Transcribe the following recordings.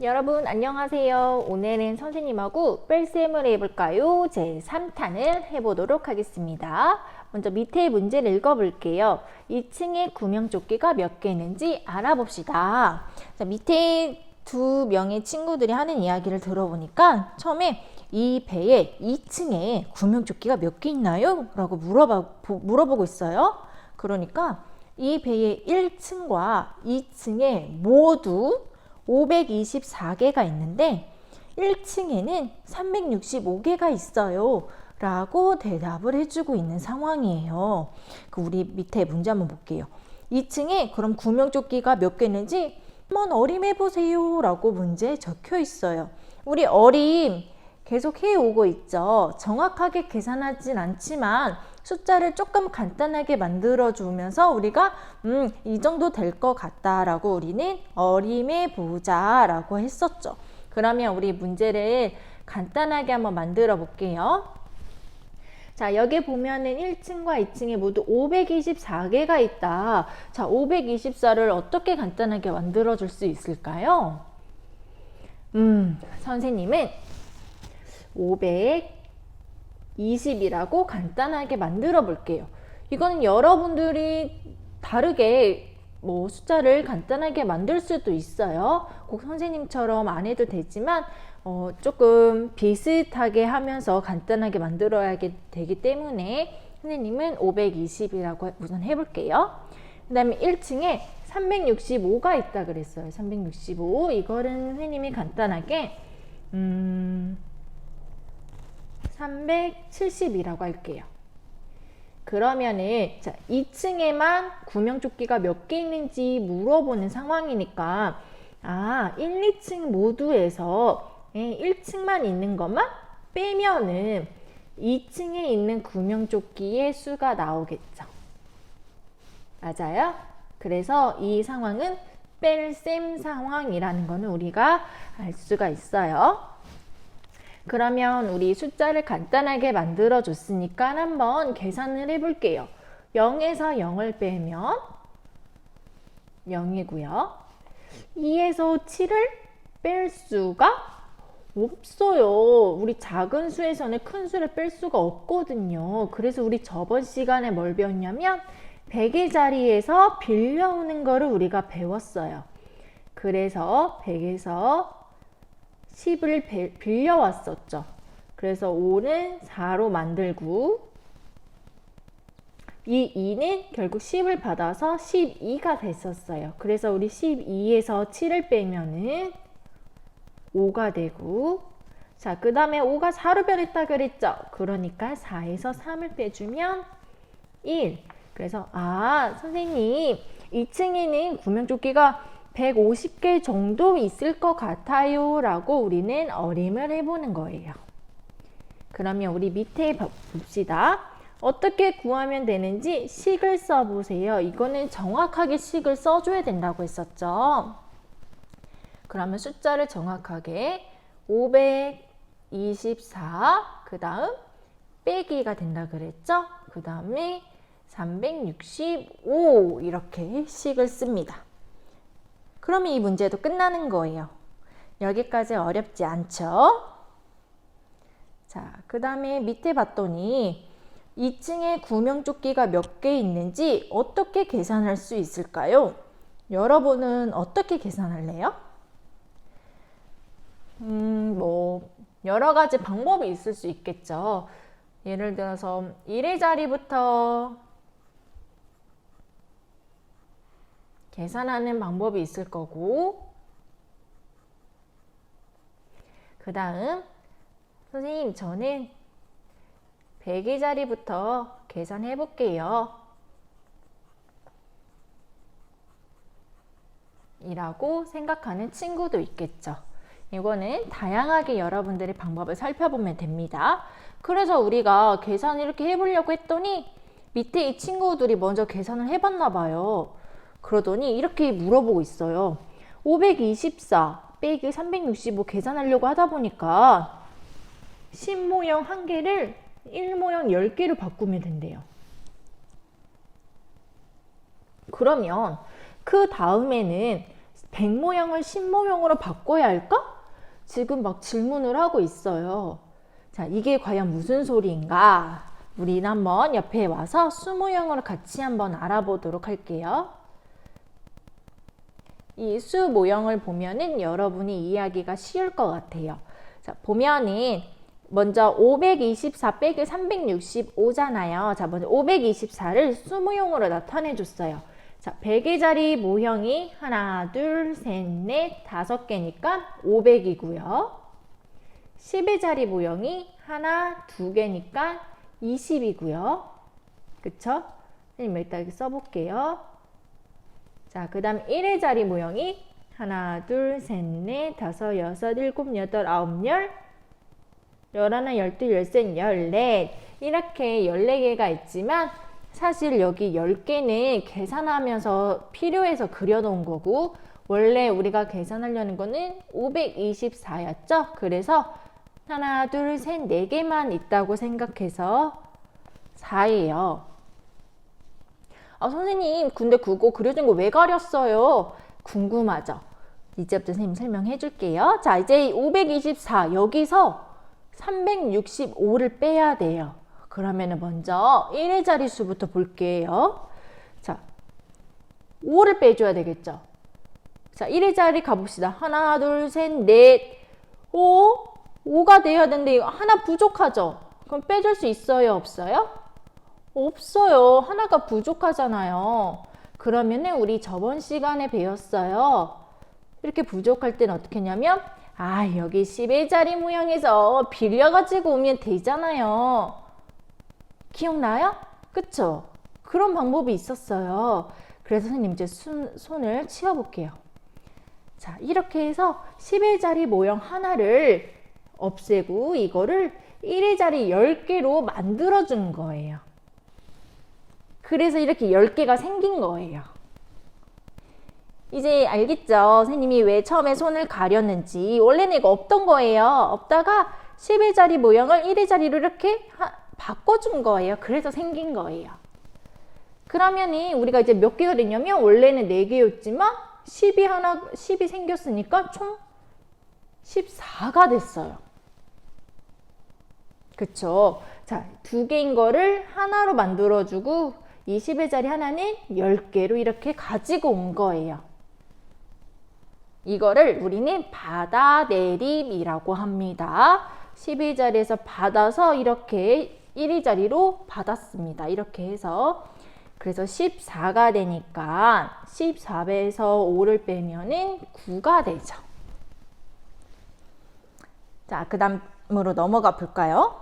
여러분 안녕하세요. 오늘은 선생님하고 뺄셈을 해볼까요? 제 3탄을 해보도록 하겠습니다. 먼저 밑에 문제를 읽어볼게요. 2층에 구명조끼가 몇 개 있는지 알아봅시다. 자, 밑에 두 명의 친구들이 하는 이야기를 들어보니까 처음에 이 배에 2층에 구명조끼가 몇 개 있나요? 라고 물어봐, 보- 물어보고 있어요. 그러니까 이 배의 1층과 2층에 모두 524개가 있는데 1층에는 365개가 있어요. 라고 대답을 해주고 있는 상황이에요. 그 우리 밑에 문제 한번 볼게요. 2층에 그럼 구명조끼가 몇 개 있는지 한번 어림해 보세요. 라고 문제에 적혀 있어요. 우리 어림 계속 해오고 있죠. 정확하게 계산하진 않지만 숫자를 조금 간단하게 만들어 주면서 우리가 음, 이 정도 될 것 같다라고 우리는 어림해 보자라고 했었죠. 그러면 우리 문제를 간단하게 한번 만들어 볼게요. 자, 여기 보면은 1층과 2층에 모두 524개가 있다. 자, 524를 어떻게 간단하게 만들어 줄 수 있을까요? 음, 선생님은 520이라고 간단하게 만들어 볼게요. 이거는 여러분들이 다르게 뭐 숫자를 간단하게 만들 수도 있어요. 꼭 선생님처럼 안 해도 되지만 어, 조금 비슷하게 하면서 간단하게 만들어야 되기 때문에 선생님은 520이라고 우선 해볼게요. 그 다음에 1층에 365가 있다 그랬어요. 365 이거는 선생님이 간단하게 음, 370이라고 할게요. 그러면은 자 2층에만 구명조끼가 몇 개 있는지 물어보는 상황이니까 아 1, 2층 모두에서 1층만 있는 것만 빼면은 2층에 있는 구명조끼의 수가 나오겠죠. 맞아요? 그래서 이 상황은 뺄셈 상황이라는 거는 우리가 알 수가 있어요. 그러면 우리 숫자를 간단하게 만들어 줬으니까 한번 계산을 해 볼게요. 0에서 0을 빼면 0이고요. 2에서 7을 뺄 수가 없어요. 우리 작은 수에서는 큰 수를 뺄 수가 없거든요. 그래서 우리 저번 시간에 뭘 배웠냐면 100의 자리에서 빌려오는 거를 우리가 배웠어요. 그래서 100에서 10을 빌려왔었죠. 그래서 5는 4로 만들고 이 2는 결국 10을 받아서 12가 됐었어요. 그래서 우리 12에서 7을 빼면은 5가 되고 자, 그 다음에 5가 4로 변했다 그랬죠? 그러니까 4에서 3을 빼주면 1. 그래서 아, 선생님 2층에는 구명조끼가 150개 정도 있을 것 같아요. 라고 우리는 어림을 해보는 거예요. 그러면 우리 밑에 봅시다. 어떻게 구하면 되는지 식을 써보세요. 이거는 정확하게 식을 써줘야 된다고 했었죠. 그러면 숫자를 정확하게 524, 그 다음 빼기가 된다 그랬죠? 그 다음에 365 이렇게 식을 씁니다. 그러면 이 문제도 끝나는 거예요. 여기까지 어렵지 않죠? 자, 그 다음에 밑에 봤더니 2층에 구명조끼가 몇 개 있는지 어떻게 계산할 수 있을까요? 여러분은 어떻게 계산할래요? 음, 뭐, 여러 가지 방법이 있을 수 있겠죠. 예를 들어서 1의 자리부터 계산하는 방법이 있을 거고. 그 다음 선생님 저는 100의 자리부터 계산해 볼게요. 이라고 생각하는 친구도 있겠죠. 이거는 다양하게 여러분들의 방법을 살펴보면 됩니다. 그래서 우리가 계산을 이렇게 해보려고 했더니 밑에 이 친구들이 먼저 계산을 해봤나 봐요 그러더니 이렇게 물어보고 있어요. 524 빼기 365 계산하려고 하다 보니까 10모형 한 개를 1모형 10개로 바꾸면 된대요. 그러면 그 다음에는 100 모형을 10 모형으로 바꿔야 할까? 지금 막 질문을 하고 있어요. 자, 이게 과연 무슨 소리인가? 우리는 한번 옆에 와서 수 모형으로 같이 한번 알아보도록 할게요. 이 수 모형을 보면은 여러분이 이해하기가 쉬울 것 같아요. 자, 보면은 먼저 524 빼기 365잖아요. 자, 먼저 524를 수 모형으로 나타내 줬어요. 자, 100의 자리 모형이 하나, 둘, 셋, 넷, 다섯 개니까 500이고요. 10의 자리 모형이 하나, 두 개니까 20이고요. 그쵸? 선생님 일단 이렇게 써볼게요. 자, 그 다음 1의 자리 모형이 하나, 둘, 셋, 넷, 다섯, 여섯, 일곱, 여덟, 아홉, 열, 열하나, 열둘, 열셋, 열넷 이렇게 열네 개가 있지만 사실 여기 10개는 계산하면서 필요해서 그려놓은 거고 원래 우리가 계산하려는 거는 524였죠? 그래서 하나, 둘, 셋, 네 개만 있다고 생각해서 4예요. 아, 선생님, 근데 그거 그려진 거 왜 가렸어요? 궁금하죠? 이제부터 선생님 설명해 줄게요. 자, 이제 524, 여기서 365를 빼야 돼요. 그러면 은 먼저 1의 자리수부터 볼게요. 자, 5를 빼줘야 되겠죠? 자, 1의 자리 가봅시다. 하나, 둘, 셋, 넷, 5, 5가 돼야 되는데 하나 부족하죠? 그럼 빼줄 수 있어요? 없어요? 없어요. 하나가 부족하잖아요. 그러면은 우리 저번 시간에 배웠어요. 이렇게 부족할 땐 어떻게 했냐면 아 여기 10의 자리 모양에서 빌려가지고 오면 되잖아요. 기억나요? 그쵸? 그런 방법이 있었어요. 그래서 선생님 이제 손, 손을 치워볼게요. 자 이렇게 해서 10의 자리 모형 하나를 없애고 이거를 1의 자리 10개로 만들어준 거예요. 그래서 이렇게 10개가 생긴 거예요. 이제 알겠죠? 선생님이 왜 처음에 손을 가렸는지. 원래는 이거 없던 거예요. 없다가 10의 자리 모형을 1의 자리로 이렇게 하, 바꿔준 거예요. 그래서 생긴 거예요. 그러면은 우리가 이제 몇 개가 됐냐면 원래는 4개였지만 10이 하나, 10이 생겼으니까 총 14가 됐어요. 그쵸? 자, 두 개인 거를 하나로 만들어주고 20의 자리 하나는 10개로 이렇게 가지고 온 거예요. 이거를 우리는 받아내림이라고 합니다. 10의 자리에서 받아서 이렇게 1의 자리로 받았습니다. 이렇게 해서 그래서 14가 되니까 14배에서 5를 빼면은 9가 되죠. 자, 그 다음으로 넘어가 볼까요?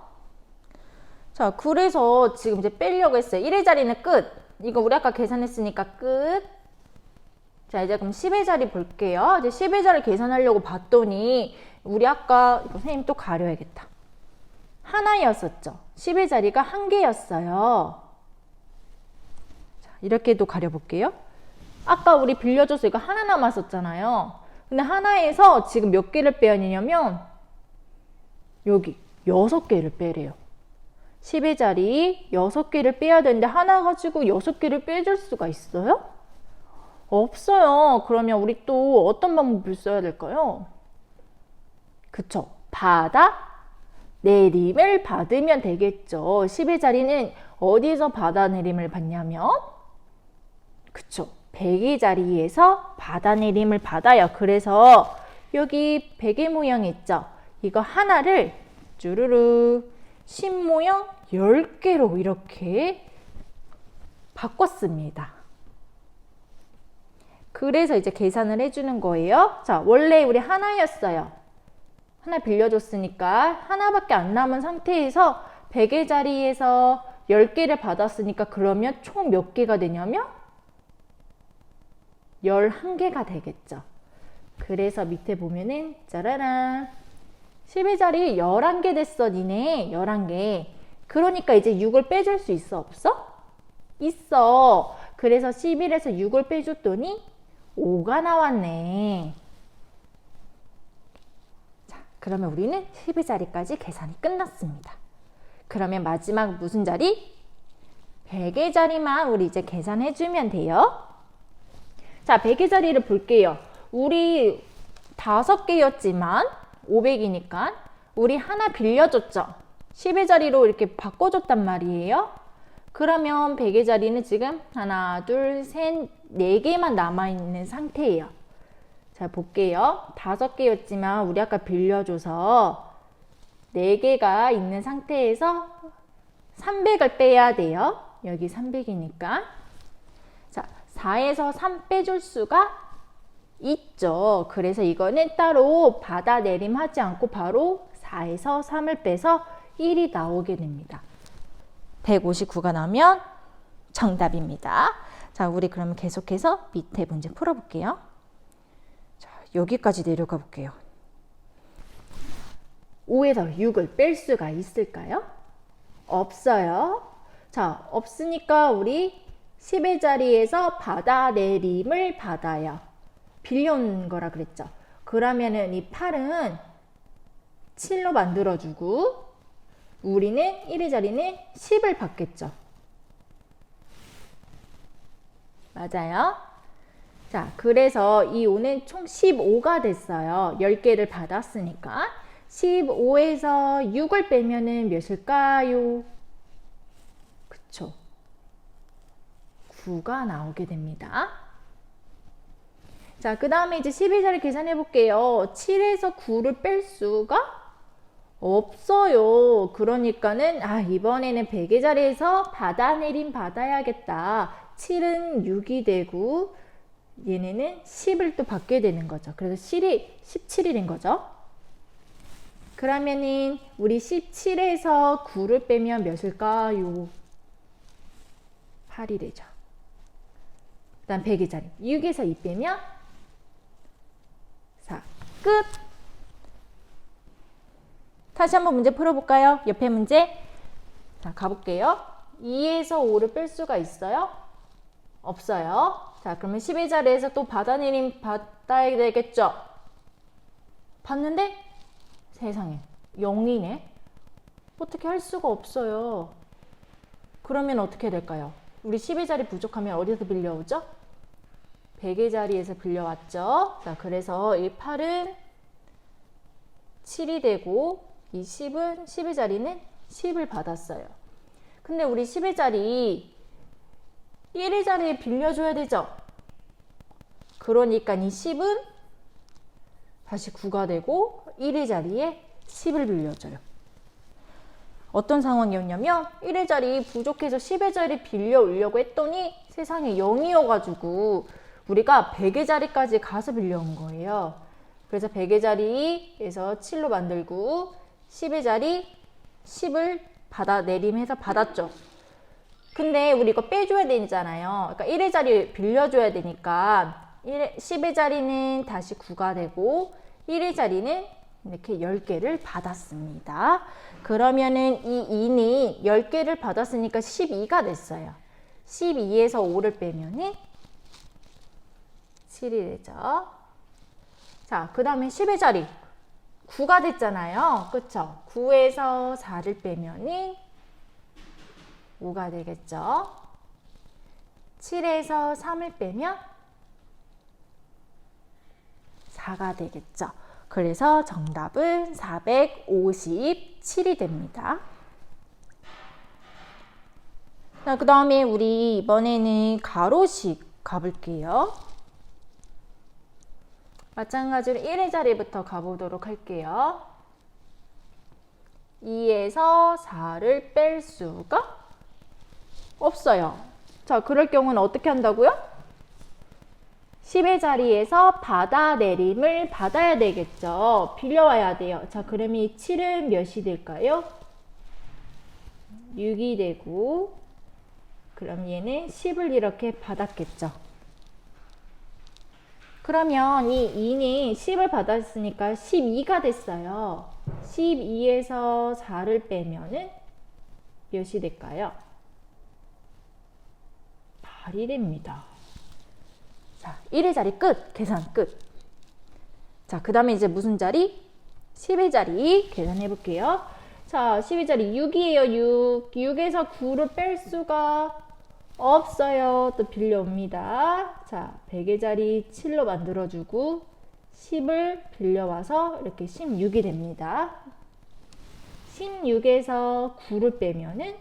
자, 그래서 지금 이제 빼려고 했어요. 1의 자리는 끝. 이거 우리 아까 계산했으니까 끝. 자, 이제 그럼 10의 자리 볼게요. 이제 10의 자리 계산하려고 봤더니 우리 아까 이거 선생님 또 가려야겠다. 하나였었죠. 10의 자리가 한 개였어요. 자, 이렇게도 가려볼게요. 아까 우리 빌려줘서 이거 하나 남았었잖아요. 근데 하나에서 지금 몇 개를 빼야 되냐면 여기 여섯 개를 빼래요. 10의 자리 6개를 빼야 되는데 하나 가지고 6개를 빼줄 수가 있어요? 없어요. 그러면 우리 또 어떤 방법을 써야 될까요? 그쵸. 받아 내림을 받으면 되겠죠. 10의 자리는 어디서 받아 내림을 받냐면 그쵸. 100의 자리에서 받아 내림을 받아요. 그래서 여기 100의 모양 있죠. 이거 하나를 쭈루루 신모형 10개로 이렇게 바꿨습니다. 그래서 이제 계산을 해주는 거예요. 자, 원래 우리 하나였어요. 하나 빌려줬으니까 하나밖에 안 남은 상태에서 100의 자리에서 10개를 받았으니까 그러면 총 몇 개가 되냐면 11개가 되겠죠. 그래서 밑에 보면은 짜라란 10의 자리 11개 됐어 니네. 11개. 그러니까 이제 6을 빼줄 수 있어 없어? 있어. 그래서 11에서 6을 빼줬더니 5가 나왔네. 자 그러면 우리는 10의 자리까지 계산이 끝났습니다. 그러면 마지막 무슨 자리? 100의 자리만 우리 이제 계산해 주면 돼요. 자 100의 자리를 볼게요. 우리 다섯 개였지만 500이니까 우리 하나 빌려줬죠. 10의 자리로 이렇게 바꿔줬단 말이에요. 그러면 100의 자리는 지금 하나, 둘, 셋, 네 개만 남아있는 상태예요. 자, 볼게요. 다섯 개였지만 우리 아까 빌려줘서 네 개가 있는 상태에서 300을 빼야 돼요. 여기 300이니까. 자, 4에서 3 빼줄 수가 있죠. 그래서 이거는 따로 받아 내림하지 않고 바로 4에서 3을 빼서 1이 나오게 됩니다. 159가 나오면 정답입니다. 자, 우리 그러면 계속해서 밑에 문제 풀어볼게요. 자, 여기까지 내려가 볼게요. 5에서 6을 뺄 수가 있을까요? 없어요. 자, 없으니까 우리 10의 자리에서 받아 내림을 받아요. 빌려온 거라 그랬죠. 그러면은 이 8은 7로 만들어주고 우리는 1의 자리는 10을 받겠죠. 맞아요. 자, 그래서 이 5는 총 15가 됐어요. 10개를 받았으니까. 15에서 6을 빼면은 몇일까요? 그쵸. 9가 나오게 됩니다. 자, 그 다음에 이제 12자리 계산해 볼게요. 7에서 9를 뺄 수가 없어요. 그러니까는, 아, 이번에는 100의 자리에서 받아내림 받아야겠다. 7은 6이 되고, 얘네는 10을 또 받게 되는 거죠. 그래서 7이 17이 된 거죠. 그러면은, 우리 17에서 9를 빼면 몇일까요? 8이 되죠. 그 다음 100의 자리. 6에서 2 빼면 4. 끝! 다시 한번 문제 풀어볼까요? 옆에 문제. 자, 가볼게요. 2에서 5를 뺄 수가 있어요? 없어요. 자, 그러면 10의 자리에서 또 받아내림 받아야 되겠죠? 봤는데? 세상에. 0이네? 어떻게 할 수가 없어요. 그러면 어떻게 될까요? 우리 10의 자리 부족하면 어디서 빌려오죠? 100의 자리에서 빌려왔죠. 자, 그래서 이 8은 7이 되고 이 10은 10의 자리는 10을 받았어요. 근데 우리 10의 자리 1의 자리에 빌려줘야 되죠. 그러니까 이 10은 다시 9가 되고 1의 자리에 10을 빌려줘요. 어떤 상황이었냐면 1의 자리 부족해서 10의 자리 빌려 오려고 했더니 세상에 0이어가지고 우리가 100의 자리까지 가서 빌려온 거예요. 그래서 100의 자리에서 7로 만들고 10의 자리 10을 받아 내림해서 받았죠. 근데 우리 이거 빼줘야 되잖아요. 그러니까 1의 자리 빌려줘야 되니까 1의, 10의 자리는 다시 9가 되고 1의 자리는 이렇게 10개를 받았습니다. 그러면은 이 2는 10개를 받았으니까 12가 됐어요. 12에서 5를 빼면은 7이 되죠. 자, 그 다음에 10의 자리. 9가 됐잖아요. 그쵸? 9에서 4를 빼면은 5가 되겠죠. 7에서 3을 빼면 4가 되겠죠. 그래서 정답은 457이 됩니다. 자, 그 다음에 우리 이번에는 가로식 가볼게요. 마찬가지로 1의 자리부터 가보도록 할게요. 2에서 4를 뺄 수가 없어요. 자, 그럴 경우는 어떻게 한다고요? 10의 자리에서 받아내림을 받아야 되겠죠. 빌려와야 돼요. 자, 그럼 이 7은 몇이 될까요? 6이 되고, 그럼 얘는 10을 이렇게 받았겠죠. 그러면 이 2는 10을 받았으니까 12가 됐어요. 12에서 4를 빼면은 몇이 될까요? 8이 됩니다. 자, 1의 자리 끝. 계산 끝. 자, 그 다음에 이제 무슨 자리? 10의 자리 계산해 볼게요. 자, 10의 자리 6이에요. 6. 6에서 9를 뺄 수가 없어요. 또 빌려옵니다. 자, 100의 자리 7로 만들어주고 10을 빌려와서 이렇게 16이 됩니다. 16에서 9를 빼면은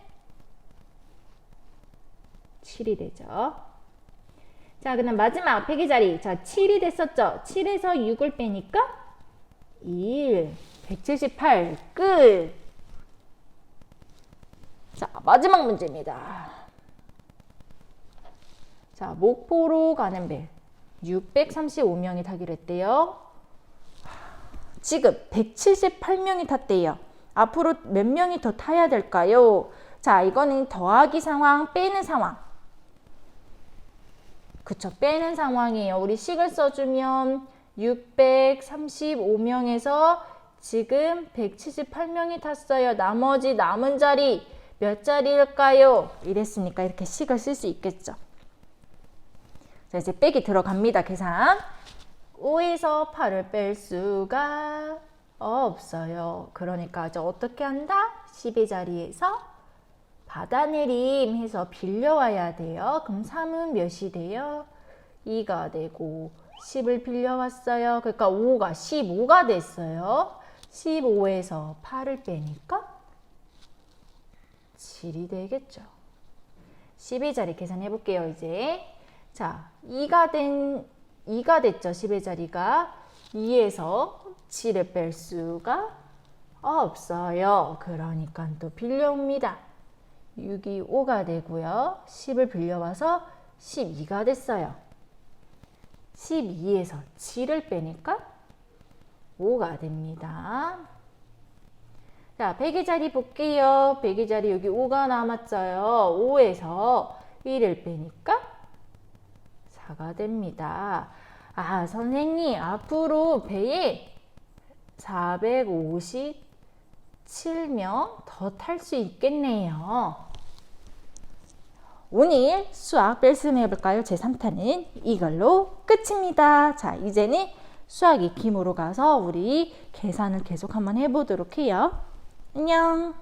7이 되죠. 자, 그 다음 마지막 100의 자리. 자, 7이 됐었죠. 7에서 6을 빼니까 1, 178, 끝. 자, 마지막 문제입니다. 자, 목포로 가는 배 635명이 타기로 했대요. 지금 178명이 탔대요. 앞으로 몇 명이 더 타야 될까요? 자, 이거는 더하기 상황, 빼는 상황. 그쵸, 빼는 상황이에요. 우리 식을 써주면 635명에서 지금 178명이 탔어요. 나머지 남은 자리 몇 자리일까요? 이랬으니까 이렇게 식을 쓸 수 있겠죠. 자, 이제 빼기 들어갑니다. 계산. 5에서 8을 뺄 수가 없어요. 그러니까 이제 어떻게 한다? 10의 자리에서 받아내림 해서 빌려와야 돼요. 그럼 3은 몇이 돼요? 2가 되고 10을 빌려왔어요. 그러니까 5가 15가 됐어요. 15에서 8을 빼니까 7이 되겠죠. 10의 자리 계산해 볼게요, 이제. 자, 2가 된 2가 됐죠. 10의 자리가 2에서 7을 뺄 수가 없어요. 그러니까 또 빌려옵니다. 6이 5가 되고요. 10을 빌려와서 12가 됐어요. 12에서 7을 빼니까 5가 됩니다. 자, 100의 자리 볼게요. 100의 자리 여기 5가 남았어요. 5에서 1을 빼니까 4가 됩니다. 아, 선생님, 앞으로 배에 457명 더 탈 수 있겠네요. 오늘 수학 뺄셈 해볼까요? 제3탄은 이걸로 끝입니다. 자, 이제는 수학 익힘으로 가서 우리 계산을 계속 한번 해보도록 해요. 안녕.